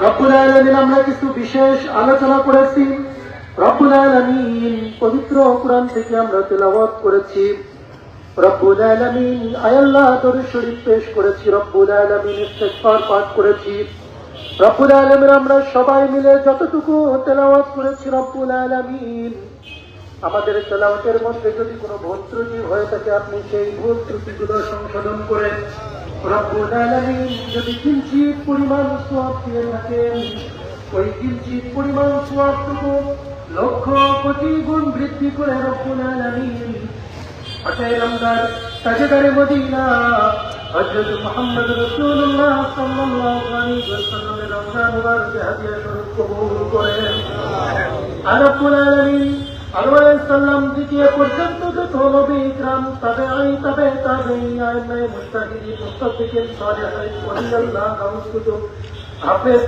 রব্বুল আলামিন, আমরা কিছু বিশেষ আলোচনা করেছি। রব্বুল আলামিন, পবিত্র কোরআন থেকে আমরা তেলাওয়াত করেছি। রব্বুল আলামিন আয়াল্লাহ তোর শরীফ পেশ করেছি। রব্বুল আলামিন পাঠ করেছি। রব্বুল আলামিন, আমরা সবাই মিলে যতটুকু তেলাওয়াত করেছি রব্বুল আলামিন। আমাদের তেলাওয়াতের মধ্যে যদি কোনো ভুল ত্রুটি হয়ে থাকে, আপনি সেই ভুল ত্রুটিগুলো সংশোধন করে যদি কিঞ্চিত পরিমাণ সওয়াব দিয়ে থাকেন, ওই কিঞ্চিত পরিমাণ সওয়াবটুকু লক্ষ কোটি গুণ বৃদ্ধি করে আলামিন। আল্লাহ সাল্লাম দ্বিতীয় পর্যন্ত যত নবী ইকরাম তবে আই তবে তবে আইমায়ে মুস্তাহিদি মুস্তাফিকিন, সালিহিন ওয়াল্লাহ কুতুব হাফেজ